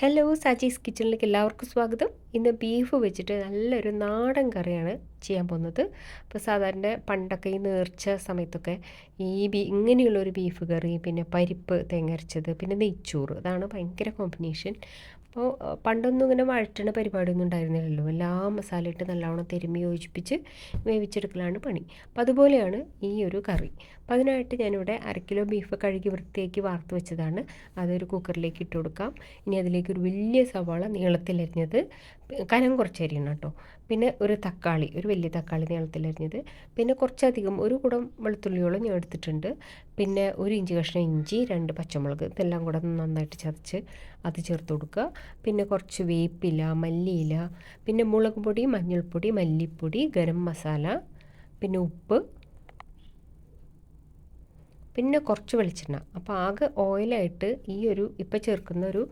Hello Saji's കിച്ചണിലേക്ക് എല്ലാവർക്കും സ്വാഗതം. ഇന്ന് ബീഫ് വെച്ചിട്ട് നല്ലൊരു നാടൻ കറിയാണ് ചെയ്യാൻ പോകുന്നത്. അപ്പോൾ സാധാരണ പണ്ടൊക്കെ ഈ നേർച്ച സമയത്തൊക്കെ ഈ ബീ ഇങ്ങനെയുള്ളൊരു ബീഫ് കറി പിന്നെ പരിപ്പ് തേങ്ങ അരച്ചത് പിന്നെ നെയ്ച്ചോറ് അതാണ് ഭയങ്കര കോമ്പിനേഷൻ അപ്പോൾ പണ്ടൊന്നും ഇങ്ങനെ വഴറ്റണ പരിപാടിയൊന്നും ഉണ്ടായിരുന്നില്ലല്ലോ. എല്ലാ മസാല ഇട്ട് നല്ലവണ്ണം തിരുമ്മി യോജിപ്പിച്ച് വേവിച്ചെടുക്കലാണ് പണി. അപ്പോൾ അതുപോലെയാണ് ഈ ഒരു കറി. അപ്പോൾ അതിനായിട്ട് ഞാനിവിടെ അര കിലോ ബീഫ് കഴുകി വൃത്തിയാക്കി വാർത്ത് വെച്ചതാണ്. അതൊരു കുക്കറിലേക്ക് ഇട്ട് കൊടുക്കാം. ഇനി അതിലേക്ക് ഒരു വലിയ സവാള നീളത്തിലരിഞ്ഞത് കനം കുറച്ച് അരിയണം കേട്ടോ. പിന്നെ ഒരു തക്കാളി ഒരു വലിയ തക്കാളി നീളത്തിലരിഞ്ഞത്. പിന്നെ കുറച്ചധികം ഒരു കുടം വെളുത്തുള്ളിയോളം ഞാൻ എടുത്തിട്ടുണ്ട്. പിന്നെ ഒരു ഇഞ്ചി കഷ്ണം ഇഞ്ചി രണ്ട് പച്ചമുളക് ഇതെല്ലാം കൂടെ നന്നായിട്ട് ചതച്ച് അത് ചേർത്ത് കൊടുക്കുക. പിന്നെ കുറച്ച് വേപ്പില മല്ലിയില പിന്നെ മുളക് പൊടി മഞ്ഞൾപ്പൊടി മല്ലിപ്പൊടി ഗരം മസാല പിന്നെ ഉപ്പ് പിന്നെ കുറച്ച് വെളിച്ചെണ്ണ. അപ്പോൾ ആകെ ഓയിലായിട്ട് ഈ ഒരു ഇപ്പം ചേർക്കുന്ന ഒരു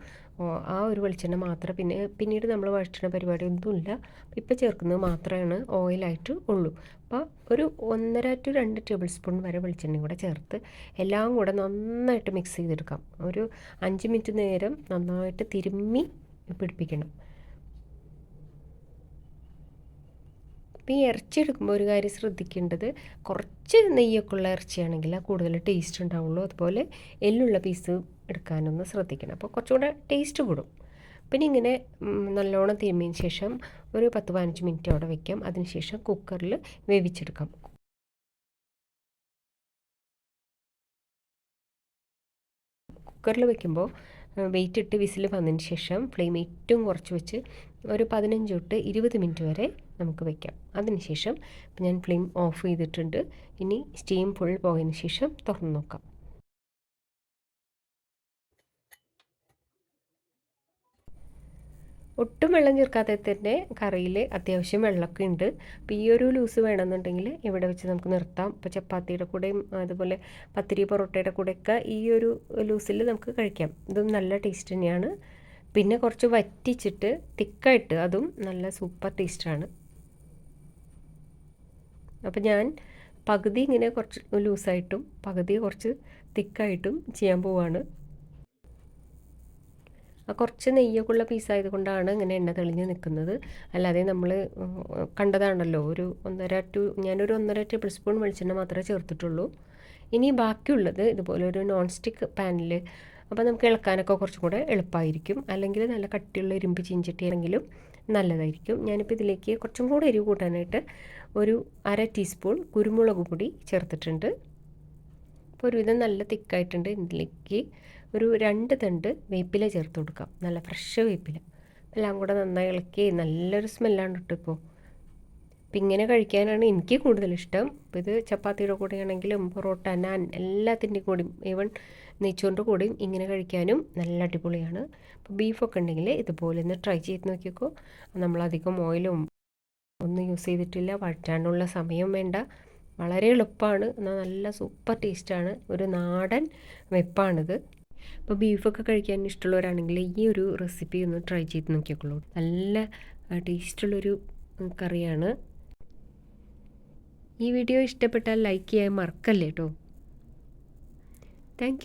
ആ ഒരു വെളിച്ചെണ്ണ മാത്രം പിന്നെ പിന്നീട് നമ്മൾ വെളിച്ചെണ്ണ പരിപാടി ഒന്നുമില്ല ഇപ്പം ചേർക്കുന്നത് മാത്രമാണ് ഓയിലായിട്ട് ഉള്ളൂ. അപ്പോൾ ഒരു ഒന്നര ടു രണ്ട് ടേബിൾ സ്പൂൺ വരെ വെളിച്ചെണ്ണ കൂടെ ചേർത്ത് എല്ലാം കൂടെ നന്നായിട്ട് മിക്സ് ചെയ്തെടുക്കാം. ഒരു അഞ്ച് മിനിറ്റ് നേരം നന്നായിട്ട് തിരുമ്മി പിടിപ്പിക്കണം. അപ്പോൾ ഈ ഇറച്ചി എടുക്കുമ്പോൾ ഒരു കാര്യം ശ്രദ്ധിക്കേണ്ടത് കുറച്ച് നെയ്യൊക്കെ ഉള്ള ഇറച്ചിയാണെങ്കിൽ കൂടുതൽ ടേസ്റ്റ് ഉണ്ടാവുള്ളൂ. അതുപോലെ എല്ലുള്ള പീസ് എടുക്കാനൊന്ന് ശ്രദ്ധിക്കണം. അപ്പോൾ കുറച്ചുകൂടെ ടേസ്റ്റ് കൂടും. പിന്നെ ഇങ്ങനെ നല്ലോണം തിരുമ്മിയതിന് ശേഷം ഒരു പത്ത് പതിനഞ്ച് മിനിറ്റ് അവിടെ വെക്കാം. അതിനുശേഷം കുക്കറിൽ വേവിച്ചെടുക്കാം. കുക്കറിൽ വയ്ക്കുമ്പോൾ വെയിറ്റ് ഇട്ട് വിസിൽ വന്നതിന് ശേഷം ഫ്ലെയിം ഏറ്റവും കുറച്ച് വെച്ച് ഒരു പതിനഞ്ച് തൊട്ട് ഇരുപത് മിനിറ്റ് വരെ നമുക്ക് വെക്കാം. അതിനുശേഷം ഞാൻ ഫ്ലെയിം ഓഫ് ചെയ്തിട്ടുണ്ട്. ഇനി സ്റ്റീം ഫുൾ പോയതിന് ശേഷം തുറന്ന് നോക്കാം. ഒട്ടും വെള്ളം ചേർക്കാതെ തന്നെ കറിയിൽ അത്യാവശ്യം വെള്ളമൊക്കെ ഉണ്ട്. അപ്പോൾ ഈ ഒരു ലൂസ് വേണമെന്നുണ്ടെങ്കിൽ ഇവിടെ വെച്ച് നമുക്ക് നിർത്താം. ഇപ്പോൾ ചപ്പാത്തിയുടെ കൂടെയും അതുപോലെ പത്തിരി പൊറോട്ടയുടെ കൂടെയൊക്കെ ഈ ഒരു ലൂസിൽ നമുക്ക് കഴിക്കാം. ഇതും നല്ല ടേസ്റ്റ് തന്നെയാണ്. പിന്നെ കുറച്ച് വറ്റിച്ചിട്ട് തിക്കായിട്ട് അതും നല്ല സൂപ്പർ ടേസ്റ്റാണ് അപ്പോൾ ഞാൻ പകുതി ഇങ്ങനെ കുറച്ച് ലൂസായിട്ടും പകുതി കുറച്ച് തിക്കായിട്ടും ചെയ്യാൻ പോവാണ്. ആ കുറച്ച് നെയ്യൊക്കെ ഉള്ള പീസായത് ഇങ്ങനെ എണ്ണ തെളിഞ്ഞ് നിൽക്കുന്നത് അല്ലാതെ നമ്മൾ കണ്ടതാണല്ലോ ഒരു ഒന്നര ടു ഞാനൊരു ഒന്നര ടേബിൾ സ്പൂൺ വെളിച്ചെണ്ണ മാത്രമേ ചേർത്തിട്ടുള്ളൂ. ഇനി ബാക്കിയുള്ളത് ഇതുപോലെ ഒരു നോൺ സ്റ്റിക്ക് പാനിൽ അപ്പോൾ നമുക്ക് ഇളക്കാനൊക്കെ കുറച്ചും കൂടെ എളുപ്പമായിരിക്കും അല്ലെങ്കിൽ നല്ല കട്ടിയുള്ള ഇരുമ്പ് ചീഞ്ചട്ടിയാണെങ്കിലും നല്ലതായിരിക്കും. ഞാനിപ്പോൾ ഇതിലേക്ക് കുറച്ചും കൂടെ എരിവ് കൂട്ടാനായിട്ട് ഒരു അര ടീസ്പൂൺ കുരുമുളക് പൊടി ചേർത്തിട്ടുണ്ട്. അപ്പോൾ ഒരുവിധം നല്ല തിക്കായിട്ടുണ്ട്. ഇതിലേക്ക് ഒരു രണ്ട് തണ്ട് വേപ്പില ചേർത്ത് കൊടുക്കാം. നല്ല ഫ്രഷ് വേപ്പില. എല്ലാം കൂടെ നന്നായി ഇളക്കി നല്ലൊരു സ്മെല്ലാണ് കേട്ടോ ഇപ്പോൾ അപ്പം ഇങ്ങനെ കഴിക്കാനാണ് എനിക്ക് കൂടുതൽ ഇഷ്ടം. അപ്പോൾ ഇത് ചപ്പാത്തിയുടെ കൂടെയാണെങ്കിലും പൊറോട്ട നാൻ എല്ലാത്തിന്റെ കൂടിയും ഈവൻ നെയ്ച്ചോറിന്റെ കൂടെയും ഇങ്ങനെ കഴിക്കാനും നല്ല അടിപൊളിയാണ്. അപ്പോൾ ബീഫൊക്കെ ഉണ്ടെങ്കിൽ ഇതുപോലെ ഒന്ന് ട്രൈ ചെയ്ത് നോക്കിക്കോ. നമ്മളധികം ഓയിലും ഒന്നും യൂസ് ചെയ്തിട്ടില്ല. വഴറ്റാനുള്ള സമയം വേണ്ട. വളരെ എളുപ്പമാണ്. എന്നാൽ നല്ല സൂപ്പർ ടേസ്റ്റാണ്. ഒരു നാടൻ വെപ്പാണിത്. അപ്പോൾ ബീഫൊക്കെ കഴിക്കാൻ ഇഷ്ടമുള്ളവരാണെങ്കിൽ ഈ ഒരു റെസിപ്പി ഒന്ന് ട്രൈ ചെയ്ത് നോക്കിക്കോളൂ. നല്ല ടേസ്റ്റുള്ളൊരു കറിയാണ്. ഈ വീഡിയോ ഇഷ്ടപ്പെട്ടാൽ ലൈക്ക് ചെയ്യാൻ മറക്കല്ലേ കേട്ടോ താങ്ക്